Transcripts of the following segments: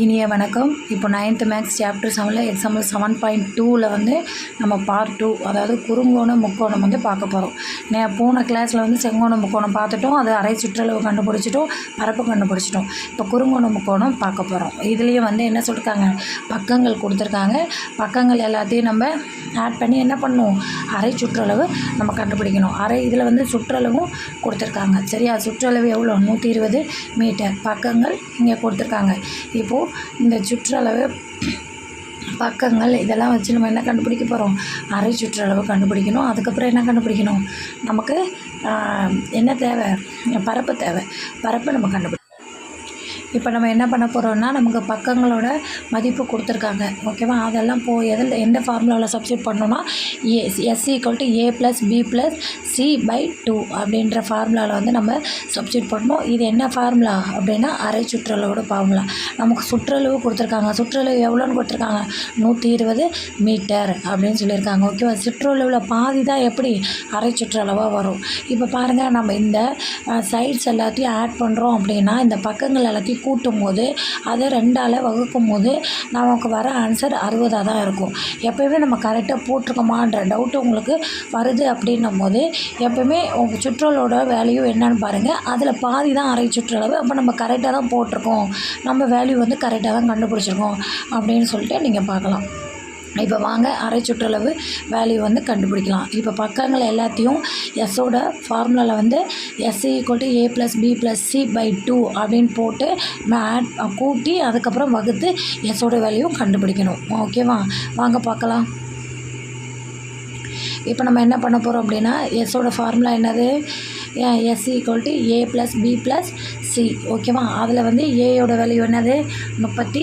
இனிய வணக்கம். இப்போ நைன்த்து மேக்ஸ் சாப்டர் செவனில் எக்ஸாம்பிள் செவன் பாயிண்ட் டூவில் வந்து நம்ம பார்ட் டூ அதாவது குறுங்கோணம் முக்கோணம் வந்து பார்க்க போகிறோம் நே போன கிளாஸில் வந்து செங்கோணம் முக்கோணம் பார்த்துட்டோம். அது அரை சுற்றளவு கண்டுபிடிச்சிட்டோம். பரப்பு கண்டுபிடிச்சிட்டோம். இப்போ குறுங்கோணம் முக்கோணம் பார்க்க போகிறோம் இதுலேயும் வந்து என்ன சொல்லியிருக்காங்க பக்கங்கள் கொடுத்துருக்காங்க. பக்கங்கள் எல்லாத்தையும் நம்ம ஆட் பண்ணி என்ன பண்ணுவோம்? அரை சுற்றளவு நம்ம கண்டுபிடிக்கணும். அரை இதில் வந்து சுற்றளவும் கொடுத்துருக்காங்க. சரியா? சுற்றளவு எவ்வளோ? நூற்றி இருபது மீட்டர். பக்கங்கள் இங்கே கொடுத்துருக்காங்க. இப்போது இந்த சுற்றளவு பக்கங்கள் இதெல்லாம் வச்சு நம்ம என்ன கண்டுபிடிக்க போகிறோம் அரை சுற்றளவு கண்டுபிடிக்கணும். அதுக்கப்புறம் என்ன கண்டுபிடிக்கணும்? நமக்கு என்ன தேவை? பரப்பு தேவை. பரப்பை நம்ம கண்டுபிடி இப்போ நம்ம என்ன பண்ண போகிறோம்னா நமக்கு பக்கங்களோட மதிப்பு கொடுத்துருக்காங்க. ஓகேவா அதெல்லாம் போ எதில் எந்த ஃபார்முலாவில் சப்ஸ்டியூட் பண்ணோம்னா A S equal to A plus B plus C by two அப்படின்ற ஃபார்முலாவில் வந்து நம்ம சப்ஸ்டியூட் பண்ணணும். இது என்ன ஃபார்முலா அப்படின்னா அரை சுற்றளவோட ஃபார்முலா நமக்கு சுற்றளவு கொடுத்துருக்காங்க. சுற்றளவு எவ்வளோன்னு கொடுத்துருக்காங்க? நூற்றி இருபது மீட்டர் அப்படின்னு சொல்லியிருக்காங்க. ஓகேவா சுற்றளவில் பாதி தான் எப்படி? அரை சுற்றளவாக வரும். இப்போ பாருங்கள் நம்ம இந்த சைட்ஸ் எல்லாத்தையும் ஆட் பண்ணுறோம் அப்படின்னா இந்த பக்கங்கள் எல்லாத்தையும் கூட்டும் போது அதை ரெண்டால் வகுக்கும் போது நமக்கு வர ஆன்சர் அறுபதாக தான் இருக்கும். எப்போயுமே நம்ம கரெக்டாக போட்டிருக்கோமான்ற டவுட்டு உங்களுக்கு வருது அப்படின்னும் போது எப்போயுமே உங்கள் சுற்றுலோட வேல்யூ என்னன்னு பாருங்கள் அதில் பாதி தான் அரை சுற்றளவு. அப்போ நம்ம கரெக்டாக தான் போட்டிருக்கோம். நம்ம வேல்யூ வந்து கரெக்டாக தான் கண்டுபிடிச்சிருக்கோம் அப்படின்னு சொல்லிட்டு நீங்கள் பார்க்கலாம். இப்போ வாங்க அரை சுற்றளவு வேல்யூ வந்து கண்டுபிடிக்கலாம். இப்போ பக்கங்கள் எல்லாத்தையும் எஸ்ஸோட ஃபார்முலாவில் வந்து S equal to A plus B plus C by two அப்படின்னு போட்டு ஆட் கூட்டி அதுக்கப்புறம் வகுத்து எஸ்ஸோட வேல்யூ கண்டுபிடிக்கணும். ஓகேவா வாங்க பார்க்கலாம். இப்போ நம்ம என்ன பண்ண போகிறோம் அப்படின்னா எஸ்ஸோட ஃபார்முலா என்னது? S equal to A plus B plus C ஓகேவா? அதில் வந்து ஏயோட வேல்யூ என்னது? முப்பத்தி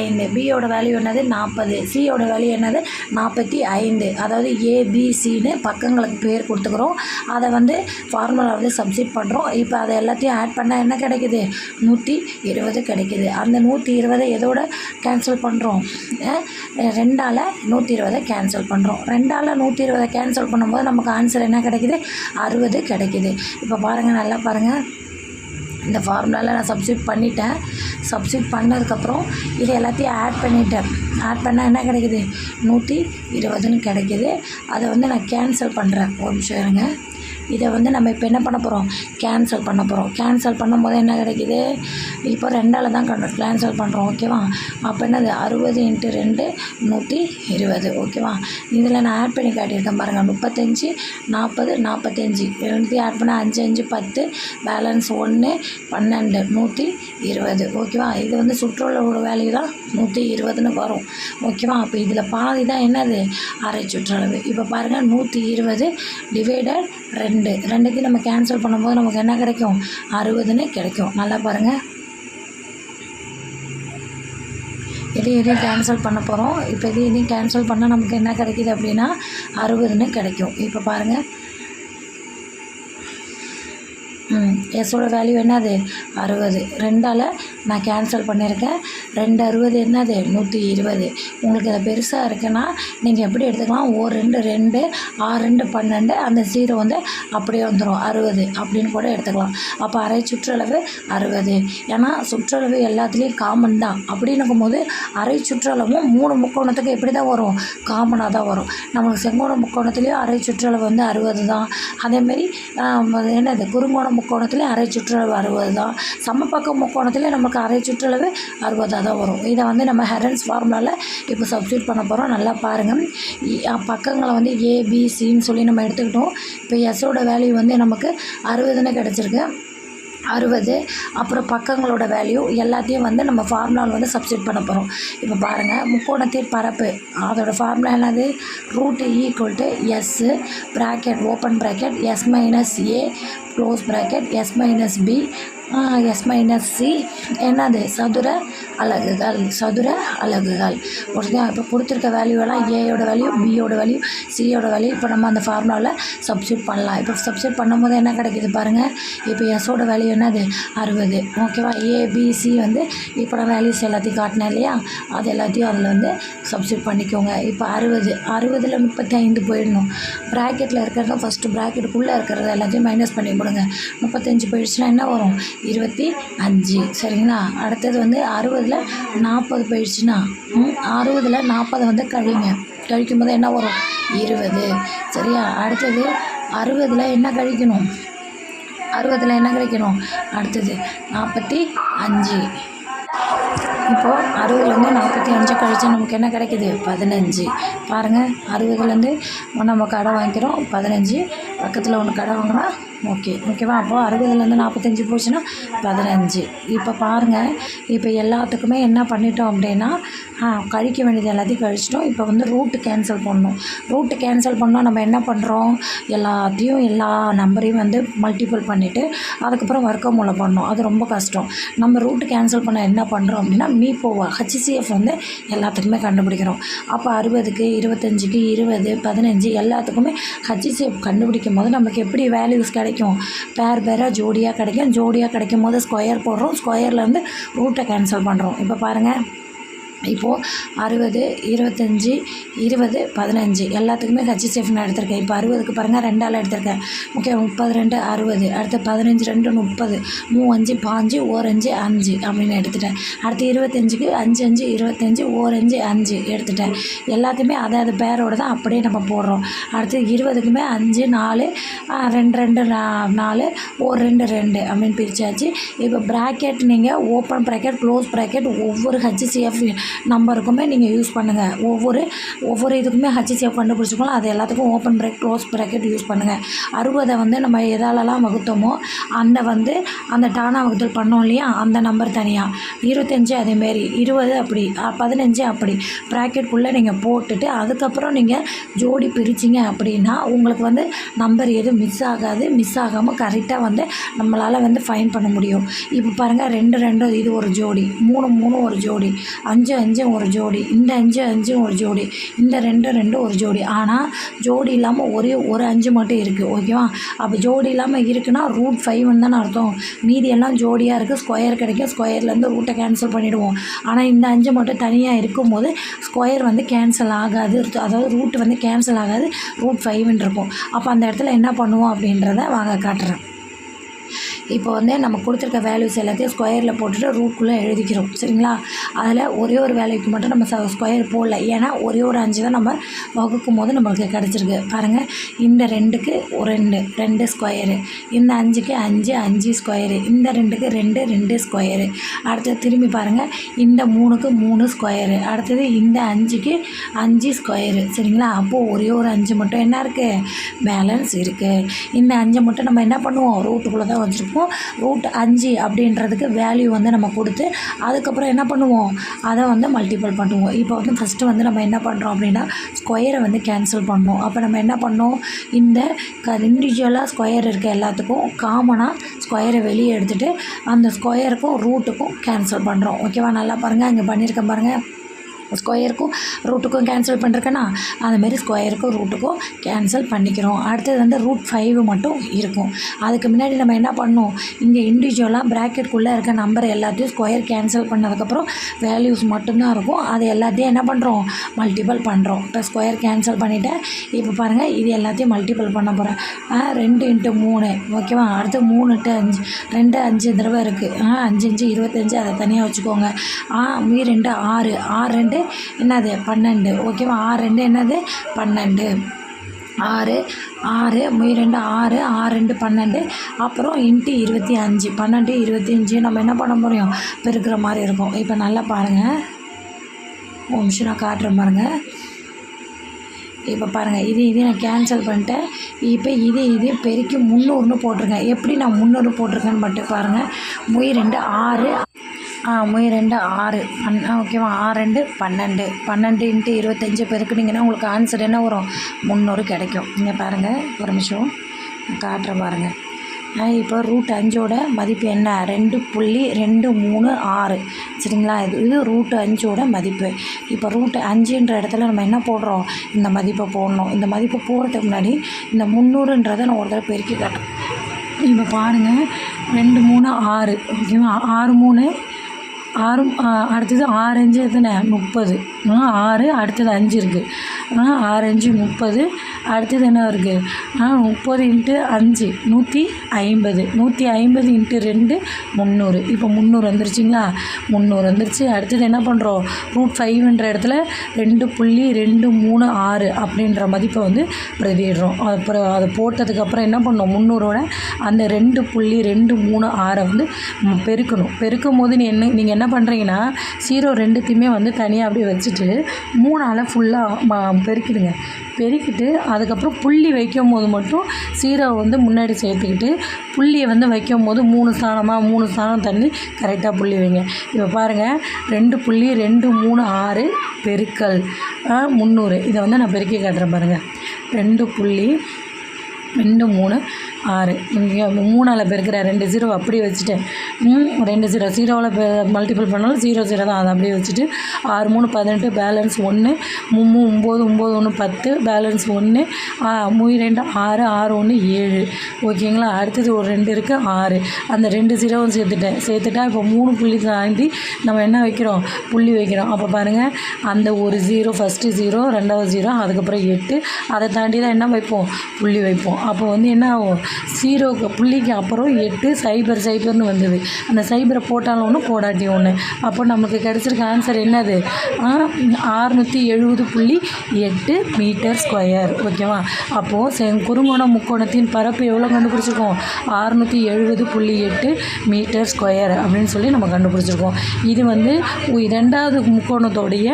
ஐந்து. பியோட வேல்யூ என்னது? நாற்பது சியோட வேல்யூ என்னது? நாற்பத்தி ஐந்து. அதாவது ஏபிசின்னு பக்கங்களுக்கு பேர் கொடுத்துக்கிறோம். அதை வந்து ஃபார்முலா வந்து சப்ஸ்டிட் பண்ணுறோம் இப்போ அதை எல்லாத்தையும் ஆட் பண்ணால் என்ன கிடைக்குது? நூற்றி இருபது கிடைக்குது. அந்த நூற்றி இருபதை எதோட கேன்சல் பண்ணுறோம் ரெண்டால் நூற்றி இருபதை கேன்சல் பண்ணுறோம் ரெண்டால் நூற்றி இருபதை கேன்சல் பண்ணும்போது நமக்கு ஆன்சர் என்ன கிடைக்குது? அறுபது கிடைக்குது. இப்போ பாருங்கள் நல்லா பாருங்கள் இந்த ஃபார்முலாவில் நான் சப்ஸ்டியூட் பண்ணிட்டேன். சப்ஸ்டியூட் பண்ணதுக்கப்புறம் இது எல்லாத்தையும் ஆட் பண்ணிட்டேன். ஆட் பண்ணால் என்ன கிடைக்குது? நூற்றி இருபதுன்னு கிடைக்கிது. அதை வந்து நான் கேன்சல் பண்ணுறேன் ஒரு நிமிஷம் இருங்க. இதை வந்து நம்ம இப்போ என்ன பண்ண போகிறோம் கேன்சல் பண்ண போகிறோம் கேன்சல் பண்ணும்போது என்ன கிடைக்கிது? இப்போ ரெண்டால் தான் கண்டு கேன்சல் பண்ணுறோம் ஓகேவா அப்போ என்னது? அறுபது இன்ட்டு ரெண்டு நூற்றி இருபது. ஓகேவா இதில் நான் ஆட் பண்ணி காட்டியிருக்கேன் பாருங்கள் முப்பத்தஞ்சு நாற்பது நாற்பத்தஞ்சு. ரெண்டுத்தையும் ஆட் பண்ண அஞ்சு அஞ்சு பத்து. பேலன்ஸ் ஒன்று பன்னெண்டு நூற்றி இருபது. ஓகேவா இது வந்து சுற்றுலாவோட வேல்யூ தான். நூற்றி இருபதுன்னு வரும். ஓகேவா அப்போ இதில் பாதி தான் என்னது? அரை சுற்றளவு. இப்போ பாருங்கள் நூற்றி இருபது டிவைடட் ரெண்டு ரெண்டு. ரெண்டுத்தையும் நம்ம கேன்சல் பண்ணும்போது நமக்கு என்ன கிடைக்கும்? அறுபதுன்னு கிடைக்கும். நல்லா பாருங்கள் எதையும் இதையும் கேன்சல் பண்ண போகிறோம் இப்போ எதையும் இதையும் கேன்சல் பண்ணால் நமக்கு என்ன கிடைக்கிது அப்படின்னா அறுபதுன்னு கிடைக்கும். இப்போ பாருங்கள் எஸ்ஸோட வேல்யூ என்னது? அறுபது. ரெண்டால் நான் கேன்சல் பண்ணியிருக்கேன். ரெண்டு அறுபது என்னது? நூற்றி இருபது. உங்களுக்கு அது பெருசாக இருக்குன்னா நீங்கள் எப்படி எடுத்துக்கலாம்? ஓ ரெண்டு ரெண்டு ஆறு ரெண்டு பன்னெண்டு அந்த ஜீரோ வந்து அப்படியே வந்துடும் அறுபது அப்படின்னு கூட எடுத்துக்கலாம். அப்போ அரை சுற்றளவு அறுபது. ஏன்னா சுற்றளவு எல்லாத்துலேயும் காமன் தான். அப்படின்னு போது அரை சுற்றளவும் மூணு முக்கோணத்துக்கு எப்படி தான் வரும் காமனாக தான் வரும். நம்மளுக்கு செங்கோண முக்கோணத்துலேயும் அரை சுற்றளவு வந்து அறுபது தான். அதேமாரி என்னது? குறுங்கோணம் முக்கோணத்துலேயும் அரை சுற்றளவு அறுபது தான். சமபக்க முக்கோணத்துலேயும் நமக்கு அரை சுற்றளவு அறுபதாக தான் வரும். இதை வந்து நம்ம ஹெரன்ஸ் ஃபார்முலாவில் இப்போ சப்ஸ்டியூட் பண்ண போகிறோம் நல்லா பாருங்கள் பக்கங்களை வந்து ஏபிசின்னு சொல்லி நம்ம எடுத்துக்கிட்டோம். இப்போ எஸ்ஸோட வேல்யூ வந்து நமக்கு அறுபதுன்னு கிடச்சிருக்கு. அறுபது அப்புறம் பக்கங்களோட வேல்யூ எல்லாத்தையும் வந்து நம்ம ஃபார்முலாவில் வந்து சப்ஸ்டியூட் பண்ண போகிறோம் இப்போ பாருங்கள் முக்கோணத்தின் பரப்பு அதோடய ஃபார்முலா என்னது? Root equal to S bracket open bracket S minus A close bracket S minus B S minus C என்னது? சதுர அலகுகள். சதுர அலகுகள். ஓகே இப்போ கொடுத்துருக்க வேல்யூவெல்லாம் ஏயோட வேல்யூ பியோட வேல்யூ சியோட வேல்யூ இப்போ நம்ம அந்த ஃபார்முலாவில் சப்ஸ்டியூட் பண்ணலாம். இப்போ சப்ஸ்டியூட் பண்ணும்போது என்ன கிடைக்கிது பாருங்கள் இப்போ எஸ்ஸோட வேல்யூ என்னது? அறுபது. ஓகேவா ஏபிசி வந்து இப்போ நான் வேல்யூஸ் எல்லாத்தையும் காட்டினேன் இல்லையா? அது எல்லாத்தையும் அதில் வந்து சப்ஸ்டியூட் பண்ணிக்கோங்க. இப்போ அறுபது. அறுபதில் முப்பத்தி ஐந்து போயிடணும் ப்ராக்கெட்டில் இருக்கிறத ஃபஸ்ட்டு ப்ராக்கெட்டுக்குள்ளே இருக்கிறத எல்லாத்தையும் மைனஸ் பண்ணி கொடுங்க. முப்பத்தஞ்சு போயிடுச்சுன்னா என்ன வரும்? இருபத்தி அஞ்சு. சரிங்களா? அடுத்தது வந்து அறுபதில் நாற்பது போயிடுச்சுன்னா ம், அறுபதில் நாற்பதை வந்து கழிங்க. கழிக்கும் போது என்ன வரும்? இருபது. சரியா? அடுத்தது அறுபதில் என்ன கழிக்கணும்? அறுபதில் என்ன கிடைக்கணும் அடுத்தது நாற்பத்தி அஞ்சு. இப்போது அறுபதுலேருந்து நாற்பத்தி அஞ்சு கழிச்சு நமக்கு என்ன கிடைக்குது? பதினஞ்சு. பாருங்கள் அறுபதுலேருந்து நம்ம கடை வாங்கிக்கிறோம் பதினஞ்சு பக்கத்தில் ஒன்று கடை வாங்கினா ஓகே ஓகேவா அப்போது அறுபதுலேருந்து நாற்பத்தஞ்சு போச்சுன்னா பதினஞ்சு. இப்போ பாருங்கள் இப்போ எல்லாத்துக்குமே என்ன பண்ணிட்டோம் அப்படின்னா கழிக்க வேண்டியது எல்லாத்தையும் கழிச்சிட்டோம். இப்போ வந்து ரூட்டு கேன்சல் பண்ணணும். ரூட்டு கேன்சல் பண்ணால் நம்ம என்ன பண்ணுறோம் எல்லாத்தையும் எல்லா நம்பரையும் வந்து மல்டிபிள் பண்ணிவிட்டு அதுக்கப்புறம் வர்க்க மூலம் பண்ணோம் அது ரொம்ப கஷ்டம். நம்ம ரூட்டு கேன்சல் பண்ண என்ன பண்ணுறோம் அப்படின்னா மீ போவா ஹச்சிசிஎஃப் வந்து எல்லாத்துக்குமே கண்டுபிடிக்கிறோம். அப்போ அறுபதுக்கு இருபத்தஞ்சுக்கு இருபது பதினஞ்சு எல்லாத்துக்குமே ஹச்சிசிஎஃப் கிடைக்கும் போது நமக்கு எப்படி வேல்யூஸ் கிடைக்கும்? பேர் பேராக ஜோடியாக கிடைக்கும். ஜோடியாக கிடைக்கும் போது ஸ்கொயர் போடுறோம் ஸ்கொயர்லேருந்து ரூட்டை கேன்சல் பண்ணுறோம் இப்போ பாருங்கள் இப்போது அறுபது இருபத்தஞ்சி இருபது பதினஞ்சு. எல்லாத்துக்குமே ஹெச்சிஎஃப் நான் எடுத்திருக்கேன். இப்போ அறுபதுக்கு பாருங்கள் ரெண்டால் எடுத்திருக்கேன். ஓகே முப்பது ரெண்டு அறுபது. அடுத்து பதினஞ்சு ரெண்டு முப்பது. மூவஞ்சு பாஞ்சு ஓரஞ்சு அஞ்சு அப்படின்னு எடுத்துட்டேன். அடுத்து இருபத்தஞ்சுக்கு அஞ்சு அஞ்சு இருபத்தஞ்சி ஓரஞ்சு அஞ்சு எடுத்துட்டேன். எல்லாத்தையுமே அதாவது பேரோட தான் அப்படியே நம்ம போடுறோம். அடுத்து இருபதுக்குமே அஞ்சு நாலு ரெண்டு ரெண்டு நா- நாலு ஒரு ரெண்டு ரெண்டு அப்படின்னு பிரிச்சாச்சு. இப்போ ப்ராக்கெட் நீங்கள் ஓப்பன் ப்ராக்கெட் க்ளோஸ் ப்ராக்கெட் ஒவ்வொரு ஹச்சிசிஎஃப் நம்பருக்குமே நீங்கள் யூஸ் பண்ணுங்கள் ஒவ்வொரு ஒவ்வொரு இதுக்குமே ஹச்சிசிஎஃப் கண்டுபிடிச்சிக்கலாம். அது எல்லாத்துக்கும் open break close bracket use பண்ணுங்கள் அறுபதை வந்து நம்ம எதாலெல்லாம் வகுத்தோமோ அந்த வந்து அந்த டானா வகுத்தல் பண்ணோம் இல்லையா? அந்த நம்பர் தனியாக இருபத்தஞ்சு அதேமாரி இருபது அப்படி. பதினஞ்சு அப்படி. ப்ராக்கெட்குள்ளே நீங்கள் போட்டுட்டு அதுக்கப்புறம் நீங்கள் ஜோடி பிரிச்சிங்க அப்படின்னா உங்களுக்கு வந்து நம்பர் எதுவும் மிஸ் ஆகாது. மிஸ் ஆகாமல் கரெக்டாக வந்து நம்மளால் வந்து ஃபைன் பண்ண முடியும். இப்போ பாருங்கள் ரெண்டு ரெண்டு இது ஒரு ஜோடி. மூணு மூணு ஒரு ஜோடி. அஞ்சு அஞ்சு ஒரு ஜோடி இந்த அஞ்சு அஞ்சு ஒரு ஜோடி இந்த ரெண்டு ரெண்டு ஒரு ஜோடி. ஆனால் ஜோடி இல்லாமல் ஒரே ஒரு அஞ்சு மட்டும் இருக்குது ஓகேவா அப்போ ஜோடி இல்லாமல் இருக்குன்னா ரூட் ஃபைவ்னு தானே அர்த்தம். மீதி எல்லாம் ஜோடியாக இருக்குது ஸ்கொயர் கிடைக்கும் ஸ்கொயர்லேருந்து ரூட்டை கேன்சல் பண்ணிவிடுவோம் ஆனால் இந்த அஞ்சு மட்டும் தனியாக இருக்கும்போது ஸ்கொயர் வந்து கேன்சல் ஆகாது. அதாவது ரூட் வந்து கேன்சல் ஆகாது ரூட் ஃபைவ்னு இருக்கும். அப்போ அந்த இடத்துல என்ன பண்ணுவோம் அப்படின்றத வாங்க காட்டுறேன். இப்போ வந்து நம்ம கொடுத்துருக்க வேல்யூஸ் எல்லாத்தையும் ஸ்கொயரில் போட்டுட்டு ரூட்குள்ளே எழுதிக்கிறோம். சரிங்களா? அதில் ஒரே ஒரு வேல்யூக்கு மட்டும் நம்ம ஸ்கொயர் போடல. ஏன்னா ஒரே ஒரு அஞ்சு தான் நம்ம வகுக்கும் போது நம்மளுக்கு கிடச்சிருக்கு. பாருங்கள் இந்த ரெண்டுக்கு ஒரு ரெண்டு ரெண்டு ஸ்கொயரு இந்த அஞ்சுக்கு அஞ்சு அஞ்சு ஸ்கொயரு இந்த ரெண்டுக்கு ரெண்டு ரெண்டு ஸ்கொயரு அடுத்தது திரும்பி பாருங்கள் இந்த மூணுக்கு மூணு ஸ்கொயரு அடுத்தது இந்த அஞ்சுக்கு அஞ்சு ஸ்கொயரு சரிங்களா? அப்போது ஒரே ஒரு அஞ்சு மட்டும் என்ன இருக்குது பேலன்ஸ் இருக்குது இந்த அஞ்சை மட்டும் நம்ம என்ன பண்ணுவோம்? ரூட்டுக்குள்ளே தான் வச்சுருப்போம். ரூட் அஞ்சு அப்படின்றதுக்கு வேல்யூ வந்து நம்ம கொடுத்து அதுக்கப்புறம் என்ன பண்ணுவோம்? அதை வந்து மல்டிபிள் பண்ணுவோம். இப்போ வந்து ஃபஸ்ட்டு வந்து நம்ம என்ன பண்ணுறோம் அப்படின்னா ஸ்கொயரை வந்து கேன்சல் பண்ணோம். அப்போ நம்ம என்ன பண்ணோம்? இந்த க இண்டிவிஜுவலாக ஸ்கொயர் இருக்க எல்லாத்துக்கும் காமனாக ஸ்கொயரை வெளியே எடுத்துகிட்டு அந்த ஸ்கொயருக்கும் ரூட்டுக்கும் கேன்சல் பண்ணுறோம் ஓகேவா நல்லா பாருங்கள் இங்கே பண்ணியிருக்கேன் பாருங்கள் ஸ்கொயருக்கும் ரூட்டுக்கும் கேன்சல் பண்ணிருக்கேன்னா அதுமாரி ஸ்கொயருக்கும் ரூட்டுக்கும் கேன்சல் பண்ணிக்கிறோம். அடுத்தது வந்து ரூட் ஃபைவ் மட்டும் இருக்கும். அதுக்கு முன்னாடி நம்ம என்ன பண்ணோம்? இங்கே இண்டிவிஜுவலாக ப்ராக்கெட்குள்ளே இருக்க நம்பர் எல்லாத்தையும் ஸ்கொயர் கேன்சல் பண்ணதுக்கப்புறம் வேல்யூஸ் மட்டும்தான் இருக்கும். அது எல்லாத்தையும் என்ன பண்ணுறோம் மல்டிபிள் பண்ணுறோம் இப்போ ஸ்கொயர் கேன்சல் பண்ணிவிட்டேன் இப்போ பாருங்கள் இது எல்லாத்தையும் மல்டிபிள் பண்ண போகிறேன் ரெண்டு இன்ட்டு மூணு. ஓகேவா அடுத்து மூணு இன்ட்டு அஞ்சு. ரெண்டு அஞ்சு தடவை இருக்குது அஞ்சு அஞ்சு இருபத்தஞ்சு அதை தனியாக வச்சுக்கோங்க. ஆ மீ ரெண்டு ஆறு. ஆறு ரெண்டு என்னது? பன்னெண்டு. ஓகேவா ஆறு. ரெண்டு என்னது? பன்னெண்டு. ஆறு. ஆறு. முயரெண்டு ஆறு. ஆறு ரெண்டு பன்னெண்டு. அப்புறம் இன்ட்டு இருபத்தி அஞ்சு. பன்னெண்டு இருபத்தி அஞ்சு. நம்ம என்ன பண்ண முடியும்? பெருக்கிற மாதிரி இருக்கும். இப்போ நல்லா பாருங்கள் ஒரு நிமிஷம் நான் காட்டுறேன் பாருங்கள் இப்போ பாருங்கள் இது இது நான் கேன்சல் பண்ணிட்டேன். இப்போ இது இது பெருக்கி முந்நூறுன்னு போட்டிருக்கேன். எப்படி நான் முந்நூறு போட்டிருக்கேன்னு மட்டும் பாருங்கள் மொய் ரெண்டு. ஆறு. ஆ ரெண்டு ஆறு. பன் ஓகேவா ஆறு ரெண்டு பன்னெண்டு. பன்னெண்டு இன்ட்டு இருபத்தஞ்சி பெருக்குனீங்கன்னா உங்களுக்கு ஆன்சர் என்ன வரும்? முந்நூறு கிடைக்கும். இங்கே பாருங்கள் ஒரு நிமிஷம். காட்டுற காட்டுறேன் பாருங்கள் இப்போ ரூட் அஞ்சோட மதிப்பு என்ன? ரெண்டு புள்ளி ரெண்டு மூணு ஆறு. சரிங்களா? இது இது ரூட் அஞ்சோட மதிப்பு. இப்போ ரூட் அஞ்சுன்ற இடத்துல நம்ம என்ன போடுறோம்? இந்த மதிப்பை போடணும். இந்த மதிப்பை போடுறதுக்கு முன்னாடி இந்த முந்நூறுன்றதை நான் ஒரு தடவை பெருக்கி காட்டுறேன். இப்போ பாருங்கள் ரெண்டு மூணு ஆறு. ஓகேவா ஆறு மூணு ஆறு அடுத்தது ஆறு அஞ்சு எத்தனை? முப்பது. ஆ, ஆறு அடுத்தது அஞ்சு இருக்குது ஆரஞ்சு முப்பது அடுத்தது என்ன இருக்குது முப்பது இன்ட்டு அஞ்சு நூற்றி ஐம்பது. நூற்றி ஐம்பது இன்ட்டு ரெண்டு முந்நூறு. இப்போ முந்நூறு வந்துருச்சுங்களா? முந்நூறு வந்துருச்சு. அடுத்தது என்ன பண்ணுறோம் ரூட் ஃபைவ்ன்ற இடத்துல ரெண்டு புள்ளி ரெண்டு மூணு ஆறு அப்படின்ற மதிப்பை வந்து பிரதிடுறோம் அப்புறம் அதை போட்டதுக்கப்புறம் என்ன பண்ணோம்? முந்நூறோட அந்த ரெண்டு புள்ளி ரெண்டு மூணு ஆறை வந்து பெருக்கணும். பெருக்கும் போது நீ என்ன நீங்கள் என்ன என்ன பண்ணுறீங்கன்னா சீரோ ரெண்டுத்தையுமே வந்து தனியாக அப்படியே வச்சுட்டு மூணால் ஃபுல்லாக பெருக்கிடுங்க. பெருக்கிட்டு அதுக்கப்புறம் புள்ளி வைக்கும் போது மட்டும் சீரோ வந்து முன்னாடி சேர்த்துக்கிட்டு புள்ளியை வந்து வைக்கும் போது மூணு ஸ்தானமாக மூணு ஸ்தானம் தண்ணி கரெக்டாக புள்ளி வைங்க. இப்போ பாருங்கள் ரெண்டு புள்ளி ரெண்டு மூணு ஆறு பெருக்கல். முந்நூறு. இதை வந்து நான் பெருக்கி காட்டுறேன் பாருங்கள் ரெண்டு புள்ளி ரெண்டு மூணு. ஆறு. இங்கே மூணால் பெருக்கிற ரெண்டு ஜீரோ அப்படியே வச்சுட்டேன் ம், ரெண்டு ஜீரோ ஜீரோவில் மல்டிபிள் பண்ணாலும் ஜீரோ ஜீரோ தான். அதை அப்படியே வச்சுட்டு ஆறு மூணு பதினெட்டு பேலன்ஸ் ஒன்று மும்மூ ஒம்பது ஒம்பது ஒன்று பத்து பேலன்ஸ் ஒன்று மூணு ரெண்டு ஆறு ஆறு ஒன்று ஏழு. ஓகேங்களா? அடுத்தது ஒரு ரெண்டு இருக்குது ஆறு. அந்த ரெண்டு ஜீரோவும் சேர்த்துட்டேன். சேர்த்துட்டா இப்போ மூணு புள்ளி தாண்டி நம்ம என்ன வைக்கிறோம்? புள்ளி வைக்கிறோம். அப்போ பாருங்கள் அந்த ஒரு ஜீரோ ஃபஸ்ட்டு ஜீரோ ரெண்டாவது ஜீரோ அதுக்கப்புறம் எட்டு. அதை தாண்டி தான் என்ன வைப்போம்? புள்ளி வைப்போம். அப்போ வந்து என்ன ஆகும்? ஜீரோக்கு புள்ளிக்கு அப்புறம் எட்டு சைபர் சைபர்னு வந்தது. அந்த சைபரை போட்டாலும் ஒன்று போடாட்டி ஒன்று அப்போ நமக்கு கிடச்சிருக்க ஆன்சர் என்னது? ஆறுநூற்றி எழுபது புள்ளி எட்டு மீட்டர் ஸ்கொயர் ஓகேவா? அப்போது செ குறுங்கோணம் முக்கோணத்தின் பரப்பு எவ்வளோ கண்டுபிடிச்சிருக்கோம்? ஆறுநூற்றி எழுபது புள்ளி எட்டு மீட்டர் ஸ்கொயர் அப்படின்னு சொல்லி நம்ம கண்டுபிடிச்சிருக்கோம். இது வந்து ரெண்டாவது முக்கோணத்தோடைய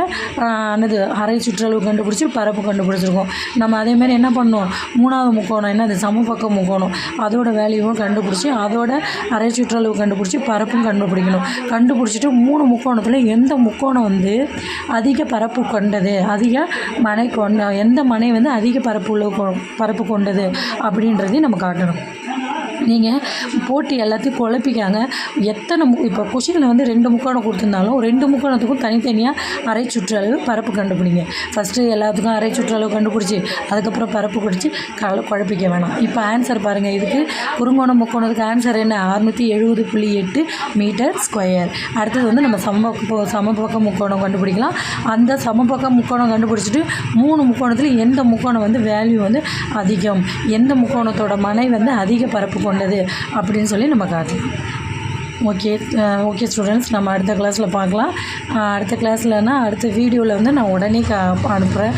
என்னது அரை சுற்றளவு கண்டுபிடிச்சி பரப்பு கண்டுபிடிச்சிருக்கோம். நம்ம அதேமாதிரி என்ன பண்ணோம்? மூணாவது முக்கோணம் என்னது சமபக்க முக்கோணம். அதோட வேல்யூவும் கண்டுபிடிச்சி அதோட அரை சுற்றளவு கண்டுபிடிச்சி பரப்பும் கண்டுபிடிக்கணும். கண்டுபிடிச்சிட்டு மூணு முக்கோணத்தில் எந்த முக்கோணம் வந்து அதிக பரப்பு கொண்டது? அதிக மனை கொண்ட எந்த மனை வந்து அதிக பரப்பு உள்ள கொ- பரப்பு கொண்டது? அப்படின்றதையும் நம்ம காட்டணும். நீங்கள் போட்டு எல்லாத்தையும் குழப்பிக்காங்க. எத்தனை மு இப்போ கொஷினில் வந்து ரெண்டு முக்கோணம் கொடுத்துருந்தாலும் ரெண்டு முக்கோணத்துக்கும் தனித்தனியாக அரை சுற்றளவு பரப்பு கண்டுபிடிங்க. ஃபஸ்ட்டு எல்லாத்துக்கும் அரை சுற்றளவு கண்டுபிடிச்சி அதுக்கப்புறம் பரப்பு குடிச்சு கல குழப்பிக்க வேணாம். இப்போ ஆன்சர் பாருங்கள் இதுக்கு குறுங்கோணம் முக்கோணத்துக்கு ஆன்சர் என்ன? அறுநூற்றி எழுபது புள்ளி எட்டு மீட்டர் ஸ்கொயர் அடுத்தது வந்து நம்ம சம சமபக்க முக்கோணம் கண்டுபிடிக்கலாம். அந்த சமபக்க முக்கோணம் கண்டுபிடிச்சிட்டு மூணு முக்கோணத்தில் எந்த முக்கோணம் வந்து வேல்யூ வந்து அதிகம்? எந்த முக்கோணத்தோட மனை வந்து அதிக பரப்பு கொண்டு நல்லது அப்படின்னு சொல்லி நம்ம காட்டலாம் ஓகே ஓகே ஸ்டூடெண்ட்ஸ் நம்ம அடுத்த கிளாஸில் பார்க்கலாம். அடுத்த கிளாஸ்லன்னா அடுத்த வீடியோவில் வந்து நான் உடனே க அனுப்புகிறேன்